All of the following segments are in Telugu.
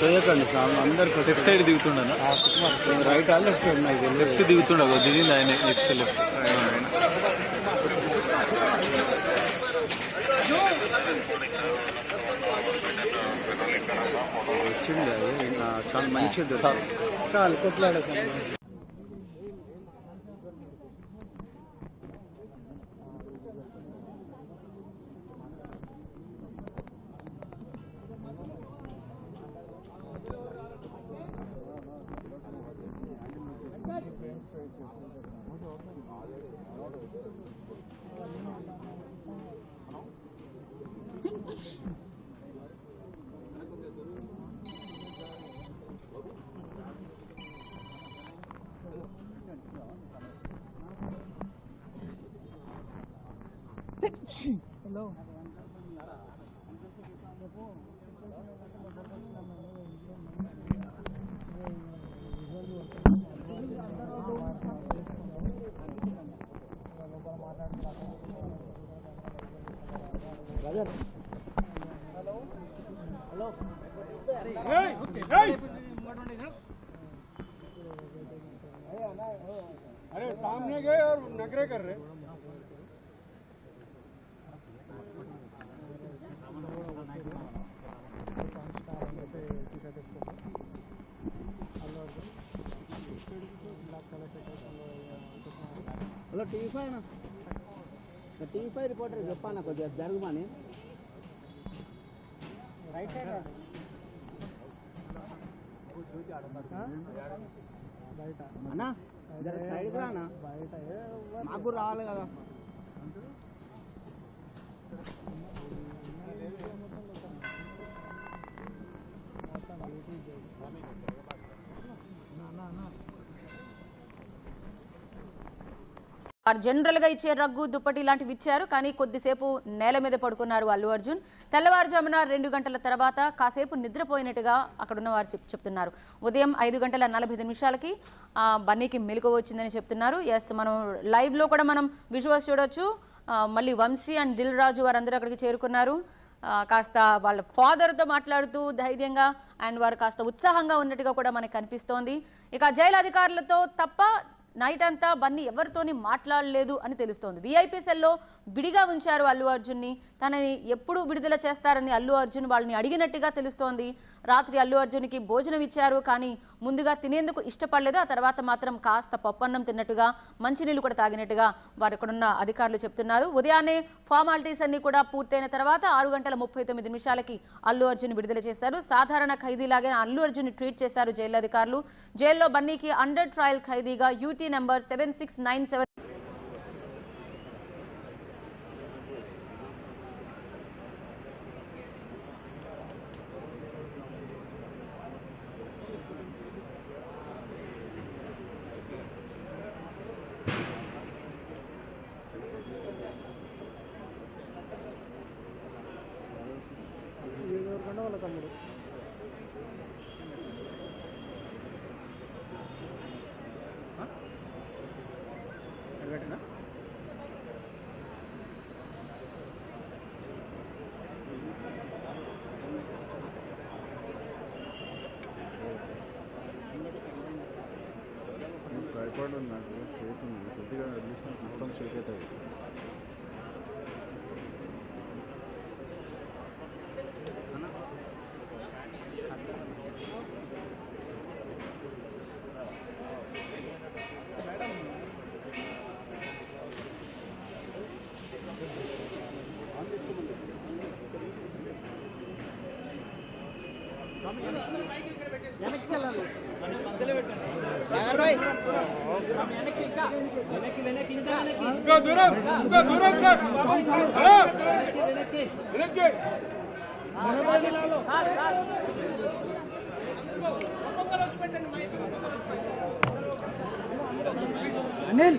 తోయకండి స్వామి అందరు లెఫ్ట్ సైడ్ దిగుతుండనా? రైట్ ఆ లెఫ్ట్ ఉన్నాయి వెళ్ళి లెఫ్ట్ దిగుతుండ దిగింది ఆయన నెక్స్ట్ లెఫ్ట్. వచ్చింది చాలా మంచిది. చాలు కొట్లాడకండి. Hello. अरे सामने गए और नखरे कर रहे hello TV five TV five reporter చెప్పాను కొద్దిగా జరగమని. రైట్ సైడ్ అన్నా సైడ్ రానా? మాకు కూడా రావాలి కదా. వారు జనరల్గా ఇచ్చే రగ్గు దుప్పటి ఇలాంటివి ఇచ్చారు. కానీ కొద్దిసేపు నేల మీద పడుకున్నారు అల్లు అర్జున్. తెల్లవారుజామున రెండు గంటల తర్వాత కాసేపు నిద్రపోయినట్టుగా అక్కడున్న వారు చెప్- చెప్తున్నారు. ఉదయం ఐదు గంటల నలభై నిమిషాలకి బన్నీకి మెలకు వచ్చిందని చెప్తున్నారు. ఎస్ మనం లైవ్లో కూడా మనం విజువల్స్ చూడొచ్చు. మళ్ళీ వంశీ అండ్ దిల్ రాజు వారందరూ అక్కడికి చేరుకున్నారు. కాస్త వాళ్ళ ఫాదర్తో మాట్లాడుతూ ధైర్యంగా అండ్ వారు కాస్త ఉత్సాహంగా ఉన్నట్టుగా కూడా మనకు కనిపిస్తోంది. ఇక జైలు అధికారులతో తప్ప నైట్ అంతా బన్నీ ఎవరితోని మాట్లాడలేదు అని తెలుస్తోంది. వీఐపీ సెల్లో విడిగా ఉంచారు అల్లు అర్జున్ని. తనని ఎప్పుడు విడుదల చేస్తారని అల్లు అర్జున్ వాళ్ళని అడిగినట్టుగా తెలుస్తోంది. రాత్రి అల్లు అర్జున్కి భోజనం ఇచ్చారు కానీ ముందుగా తినేందుకు ఇష్టపడలేదు. ఆ తర్వాత మాత్రం కాస్త పప్పన్నం తిన్నట్టుగా మంచినీళ్ళు కూడా తాగినట్టుగా వారు ఇక్కడున్న అధికారులు చెప్తున్నారు. ఉదయాన్నే ఫార్మాలిటీస్ అన్ని కూడా పూర్తయిన తర్వాత ఆరు గంటల ముప్పై తొమ్మిది నిమిషాలకి అల్లు అర్జున్ విడుదల చేశారు. సాధారణ ఖైదీలాగే అల్లు అర్జున్ ట్వీట్ చేశారు జైలు అధికారులు. జైల్లో బన్నీకి అండర్ ట్రయల్ ఖైదీగా యూటీ number 7697 ట్రైపాడ్ నాకు చేతుంది. కొద్దిగా వదిలేసిన మొత్తం షేక్ అవుతుంది ఇంకా దూరం ఇంకా దూరం సార్ వెనక్కి Anil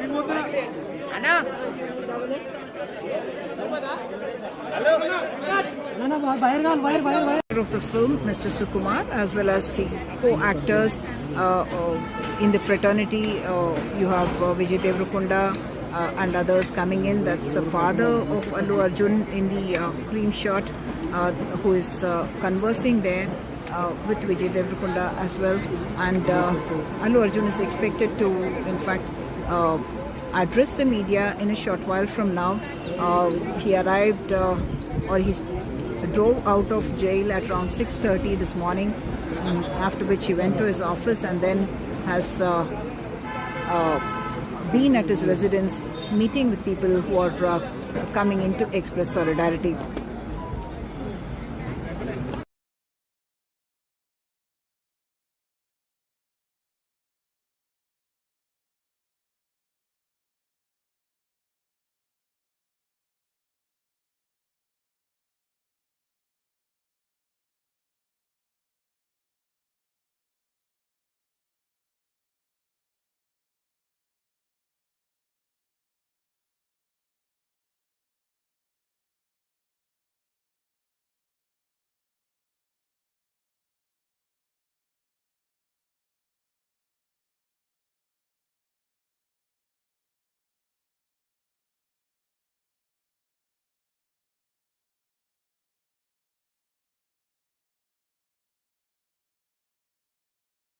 of the film, Mr. Sukumar, as well as the co-actors uh, uh, in the fraternity. Uh, you have uh, Vijay Devrakunda uh, and others coming in. That's the father of Allu Arjun in the uh, cream shot, uh, who is uh, conversing there. Uh, with Vijay Devrakunda as well, and uh, Arjun is expected to, in fact, uh, address the media in a short while from now. Uh, he arrived, uh, or he drove out of jail at around 6.30 this morning um, after which he went to his office and then has uh, uh, been at his residence meeting with people who are uh, coming in to express solidarity